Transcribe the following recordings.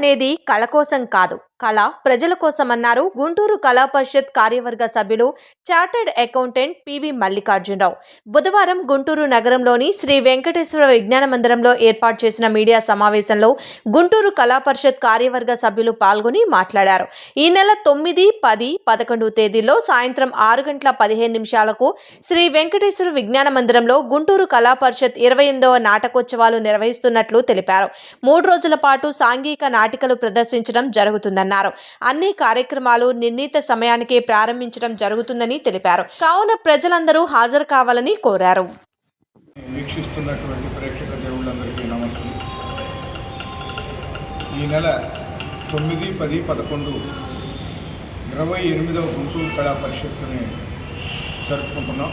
అనేది కళ కోసం కాదు. కళ ప్రజల కోసం అన్నారు గుంటూరు కళా పరిషత్ కార్యవర్గ సభ్యులు చార్టర్డ్ అకౌంటెంట్ పివి మల్లికార్జునరావు. బుధవారం గుంటూరు నగరంలోని శ్రీ వెంకటేశ్వర విజ్ఞాన మందిరంలో ఏర్పాటు చేసిన మీడియా సమావేశంలో గుంటూరు కళా పరిషత్ కార్యవర్గ సభ్యులు పాల్గొని మాట్లాడారు. ఈ నెల తొమ్మిది పది పదకొండు తేదీల్లో సాయంత్రం ఆరు గంటల పదిహేను నిమిషాలకు శ్రీ వెంకటేశ్వర విజ్ఞాన మందిరంలో గుంటూరు కళా పరిషత్ ఇరవై ఎనిమిదవ నాటకోత్సవాలు నిర్వహిస్తున్నట్లు తెలిపారు. మూడు రోజుల పాటు సాంఘిక నాటికలు ప్రదర్శించడం జరుగుతుందన్నారు. అన్ని కార్యక్రమాలు నిర్ణీత సమయానికే ప్రారంభించడం జరుగుతుందని తెలిపారు. కావున ప్రజలందరూ హాజరు కావాలని కోరారు. వీక్షిస్తున్నటువంటి ప్రేక్షక దేవుళ్ళందరికీ నమస్కారం. ఈ నెల తొమ్మిది పది పదకొండు ఇరవై ఎనిమిదవ గుంటూరు కళా పరిషత్తుని జరుపుకుంటున్నాం.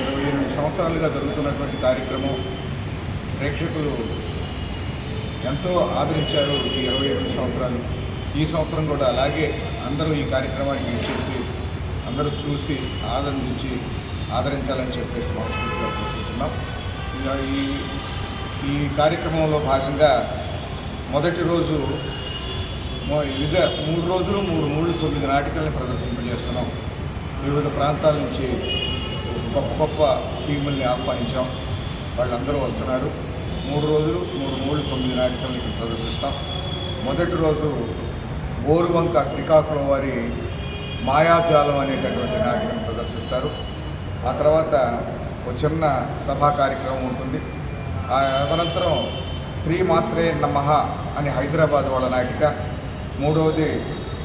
ఇరవై ఎనిమిది సంవత్సరాలుగా జరుగుతున్నటువంటి కార్యక్రమం ప్రేక్షకులు ఎంతో ఆదరించారు ఈ ఇరవై ఎనిమిది సంవత్సరాలు. ఈ సంవత్సరం కూడా అలాగే అందరూ ఈ కార్యక్రమానికి వీక్షించి అందరూ చూసి ఆదరించి ఆదరించాలని చెప్పేసి మనస్ఫూర్తిగా కోరుకుంటున్నాం. ఈ ఈ కార్యక్రమంలో భాగంగా మొదటి రోజు వివిధ మూడు రోజులు మూడు మూడు తొమ్మిది నాటికల్ని ప్రదర్శింపజేస్తున్నాం వివిధ ప్రాంతాల నుంచి గొప్ప గొప్ప టీముల్ని ఆహ్వానించాం. వాళ్ళందరూ వస్తున్నారు. మూడు రోజులు మూడు మూడు తొమ్మిది నాటికలు ఇక్కడ ప్రదర్శిస్తాం. మొదటి రోజు బోరువంక శ్రీకాకుళం వారి మాయాజాలం అనేటటువంటి నాటకం ప్రదర్శిస్తారు. ఆ తర్వాత ఒక చిన్న సభా కార్యక్రమం ఉంటుంది. ఆ అనంతరం శ్రీ మాత్రే నమః అని హైదరాబాద్ వాళ్ళ నాటిక. మూడవది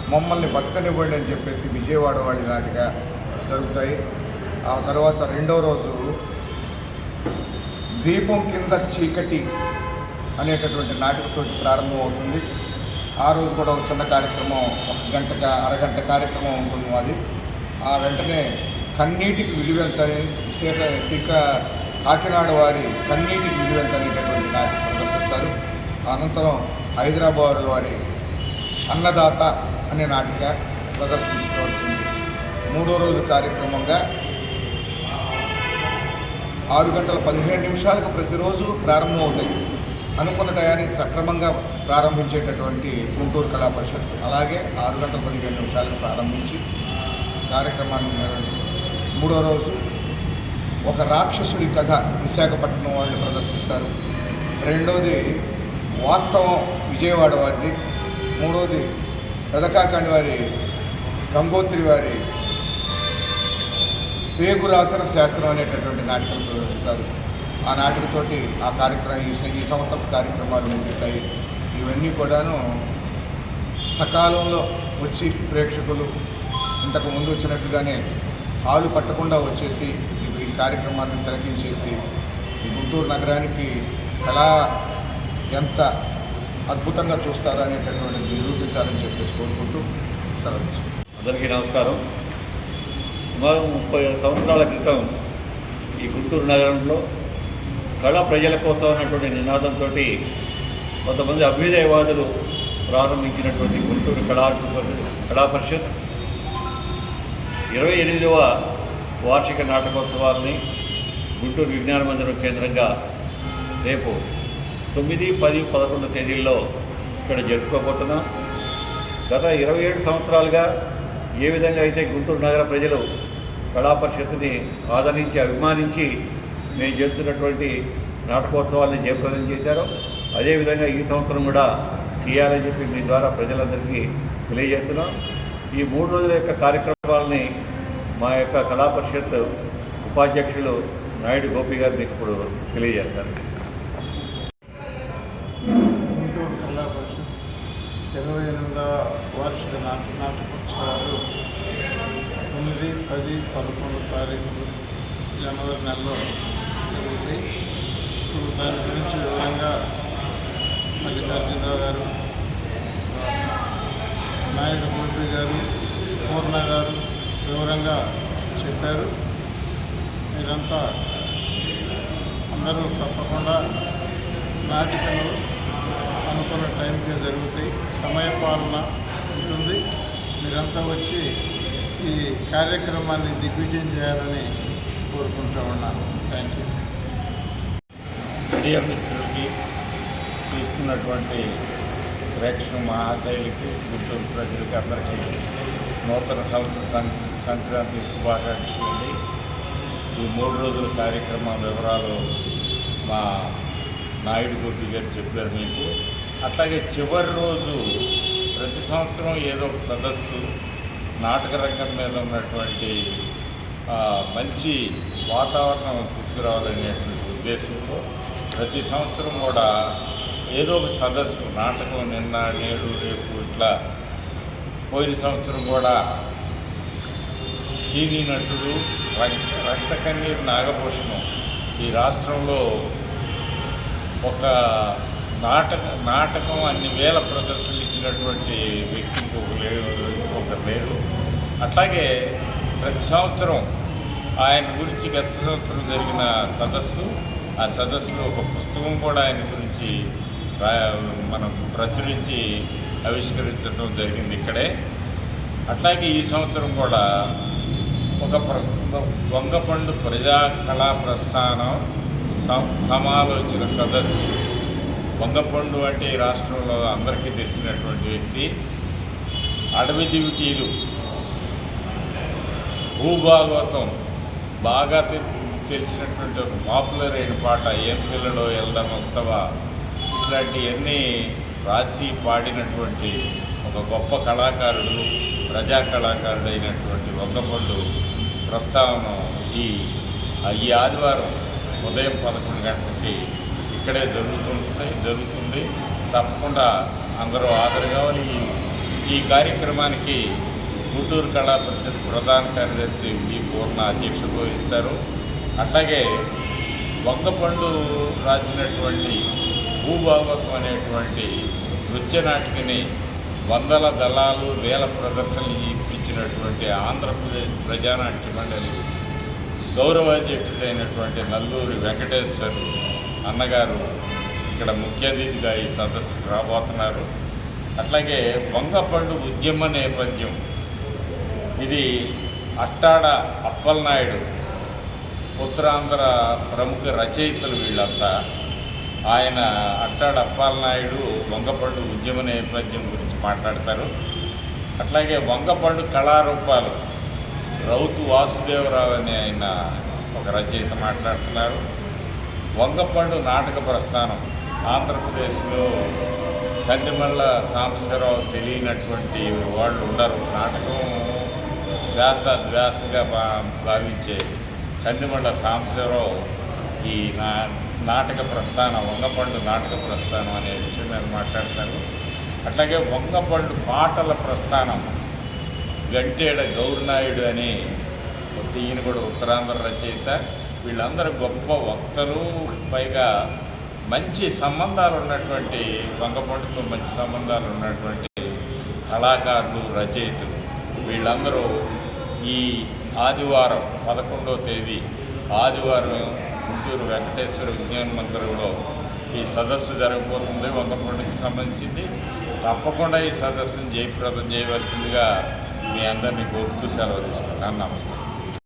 మమ్మల్ని బతకనివ్వండి అని చెప్పేసి విజయవాడ వాళ్ళ నాటిక జరుగుతాయి. ఆ తర్వాత రెండో రోజు దీపం కింద చీకటి అనేటటువంటి నాటికతో ప్రారంభం అవుతుంది. ఆ రోజు కూడా ఒక చిన్న కార్యక్రమం ఒక గంట అరగంట కార్యక్రమం ఉంటుంది అది ఆ వెంటనే కన్నీటికి విలువెళ్తాయి సీత సీక కాకినాడ వారి కన్నీటికి విలువెళ్తానేటటువంటి అనేటటువంటి ప్రదర్శిస్తారు అనంతరం హైదరాబాద్ వారి అన్నదాత అనే నాటిక ప్రదర్శించవలసింది. మూడో రోజు కార్యక్రమంగా ఆరు గంటల పదిహేను నిమిషాలకు ప్రతిరోజు ప్రారంభమవుతాయి. అనుకున్న టయానికి సక్రమంగా ప్రారంభించేటటువంటి గుంటూరు కళా పరిషత్ అలాగే ఆరు గంటల పదిహేను నిమిషాలకు ప్రారంభించి కార్యక్రమాన్ని మూడో రోజు ఒక రాక్షసుడి కథ విశాఖపట్నం వాళ్ళు ప్రదర్శిస్తారు. రెండవది వాస్తవం విజయవాడ వారిది. మూడవది పెదకాకాండి వారి గంగోత్రి వారి పేగురాసన శాస్త్రం అనేటటువంటి నాటకం ప్రదర్శిస్తారు. ఆ నాటకతోటి ఆ కార్యక్రమం ఈ సంవత్సరం కార్యక్రమాలు ముగిస్తాయి. ఇవన్నీ కూడాను సకాలంలో వచ్చి ప్రేక్షకులు ఇంతకు ముందు వచ్చినట్లుగానే ఆలు పట్టకుండా వచ్చేసి ఈ- ఈ కార్యక్రమాన్ని తిలకించేసి ఈ గుంటూరు నగరానికి కళా ఎంత అద్భుతంగా చూస్తారో అనేటటువంటి నిరూపించాలని చెప్పేసి కోరుకుంటూ సెలవు అందరికీ నమస్కారం. సుమారు ముప్పై సంవత్సరాల క్రితం ఈ గుంటూరు నగరంలో కళ ప్రజల కోసం అన్నటువంటి నినాదంతో కొంతమంది అభ్యుదయవాదులు ప్రారంభించినటువంటి గుంటూరు కళా కళా పరిషత్ ఇరవై ఎనిమిదవ వార్షిక నాటకోత్సవాల్ని గుంటూరు విజ్ఞాన మందిరం కేంద్రంగా రేపు తొమ్మిది పది పదకొండు తేదీల్లో ఇక్కడ జరుపుకోబోతున్నాం. గత ఇరవై ఏడు సంవత్సరాలుగా ఏ విధంగా అయితే గుంటూరు నగర ప్రజలు కళాపరిషత్తుని ఆదరించి అభిమానించి మేము చేస్తున్నటువంటి నాటకోత్సవాన్ని జయప్రదం చేశారు. అదేవిధంగా ఈ సంవత్సరం కూడా చేయాలని చెప్పి మీ ద్వారా ప్రజలందరికీ తెలియజేస్తున్నాం. ఈ మూడు రోజుల యొక్క కార్యక్రమాలని మా యొక్క కళా పరిషత్ ఉపాధ్యక్షులు నాయుడు గోపి గారు మీకు ఇప్పుడు తెలియజేస్తారు. గుంటూరు పరిషత్ ఇరవై ఎనిమిదవ వార్షిక నాటకోత్సవాలు తొమ్మిది పది పదకొండు తారీఖులు జనవరి నెలలో జరిగింది. ఇప్పుడు దాని గురించి వివరంగా మల్లికార్జునరావు గారు నాయుడు గోపి గారు పూర్ణ గారు వివరంగా చెప్పారు. మీరంతా అందరూ తప్పకుండా నాటికలు అనుకున్న టైంకే జరుగుతాయి. సమయపాలన ఉంటుంది. మీరంతా వచ్చి ఈ కార్యక్రమాన్ని దిగ్విజయం చేయాలని కోరుకుంటూ ఉన్నాను. థ్యాంక్ యూ మీడియా మిత్రులకి చూస్తున్నటువంటి ప్రేక్షణ మహాశైలికి గుంటూరు ప్రజలకి అందరికీ నూతన సంవత్సర సంక్రాంతి శుభాకాంక్షలు అండి. ఈ మూడు రోజుల కార్యక్రమం వివరాలు మా నాయుడు గోపి గారు చెప్పారు మీకు. అట్లాగే చివరి రోజు ప్రతి సంవత్సరం ఏదో ఒక సదస్సు నాటక రంగం మీద ఉన్నటువంటి మంచి వాతావరణం తీసుకురావాలనేటువంటి ఉద్దేశంతో ప్రతి సంవత్సరం కూడా ఏదో ఒక సదస్సు నాటకం నిన్న నేడు రేపు ఇట్లా పోయిన సంవత్సరం కూడా సినీ నటుడు రక్- రక్త కన్నీరు నాగభూషణం ఈ రాష్ట్రంలో ఒక నాటక నాటకం అన్ని వేల ప్రదర్శనలు ఇచ్చినటువంటి వ్యక్తి ఇంకొక ఒక పేరు అట్లాగే ప్రతి సంవత్సరం ఆయన గురించి గత సంవత్సరం జరిగిన సదస్సు ఆ సదస్సులో ఒక పుస్తకం కూడా ఆయన గురించి మనం ప్రచురించి ఆవిష్కరించడం జరిగింది ఇక్కడే. అట్లాగే ఈ సంవత్సరం కూడా ఒక ప్రస్తుతం వంగపండు ప్రజా కళా ప్రస్థానం స- సమాలోచన సదస్సు. వంగపండు అంటే ఈ రాష్ట్రంలో అందరికీ తెలిసినటువంటి వ్యక్తి. అడవి దివిటీలు భూభాగవతం బాగా తెలిసినటువంటి ఒక పాపులర్ అయిన పాట ఏం పిల్లలో వెళ్దాం వస్తావా ఇట్లాంటివన్నీ రాసి పాడినటువంటి ఒక గొప్ప కళాకారుడు ప్రజా కళాకారుడు అయినటువంటి వంగపండు ప్రస్తావన ఈ ఈ ఆదివారం ఉదయం పదకొండు గంటలకి ఇక్కడే జరుగుతుంటుంది జరుగుతుంది. తప్పకుండా అందరూ హాజరు కావాలి. ఈ ఈ కార్యక్రమానికి గుంటూరు కళా పరిషత్ ప్రధాన కార్యదర్శి వి పూర్ణ అధ్యక్షత వహిస్తారు. అట్లాగే వంగపండు రాసినటువంటి భూభావకం అనేటువంటి నృత్య నాటికని వందల దళాలు వేల ప్రదర్శనలు ఇప్పించినటువంటి ఆంధ్రప్రదేశ్ ప్రజానాట్య మండలి గౌరవాధ్యక్షుడైనటువంటి నల్లూరి వెంకటేశ్వర్ అన్నగారు ఇక్కడ ముఖ్య అతిథిగా ఈ సదస్సుకు రాబోతున్నారు. అట్లాగే వంగపండు ఉద్యమ నేపథ్యం. ఇది అట్టాడ అప్పలనాయుడు ఉత్తరాంధ్ర ప్రముఖ రచయితలు వీళ్ళంతా. ఆయన అట్టాడ అప్పాలనాయుడు వంగపండు ఉద్యమ నేపథ్యం గురించి మాట్లాడతారు. అట్లాగే వంగపండు కళారూపాలు రౌతు వాసుదేవరావు అనే ఆయన ఒక రచయిత మాట్లాడుతున్నారు. వంగపండు నాటక ప్రస్థానం ఆంధ్రప్రదేశ్లో కందిమల్ల సాంబశివరావు తెలియనటువంటి వాళ్ళు ఉండరు. నాటకం శ్వాస ధ్వాసగా భా భావించే కందిమల్ల సాంబశివరావు ఈ నా నాటక ప్రస్థానం వంగపండు నాటక ప్రస్థానం అనే విషయం మీద మాట్లాడతారు. అట్లాగే వంగపండు పాటల ప్రస్థానం గంటేడ గౌరనాయుడు అని ఈయన కూడా ఉత్తరాంధ్ర రచయిత. వీళ్ళందరూ గొప్ప వక్తలు పైగా మంచి సంబంధాలు ఉన్నటువంటి వంగపండుతో మంచి సంబంధాలు ఉన్నటువంటి కళాకారులు రచయితలు. వీళ్ళందరూ ఈ ఆదివారం పదకొండవ తేదీ ఆదివారం గుంటూరు వెంకటేశ్వర విజ్ఞాన మందిరంలో ఈ సదస్సు జరగబోతుంది. వంగపండుకి సంబంధించింది. తప్పకుండా ఈ సదస్సును జయప్రదం చేయవలసిందిగా మీ అందరినీ కోరుతూ సెలవు తీసుకుంటాను నమస్తే.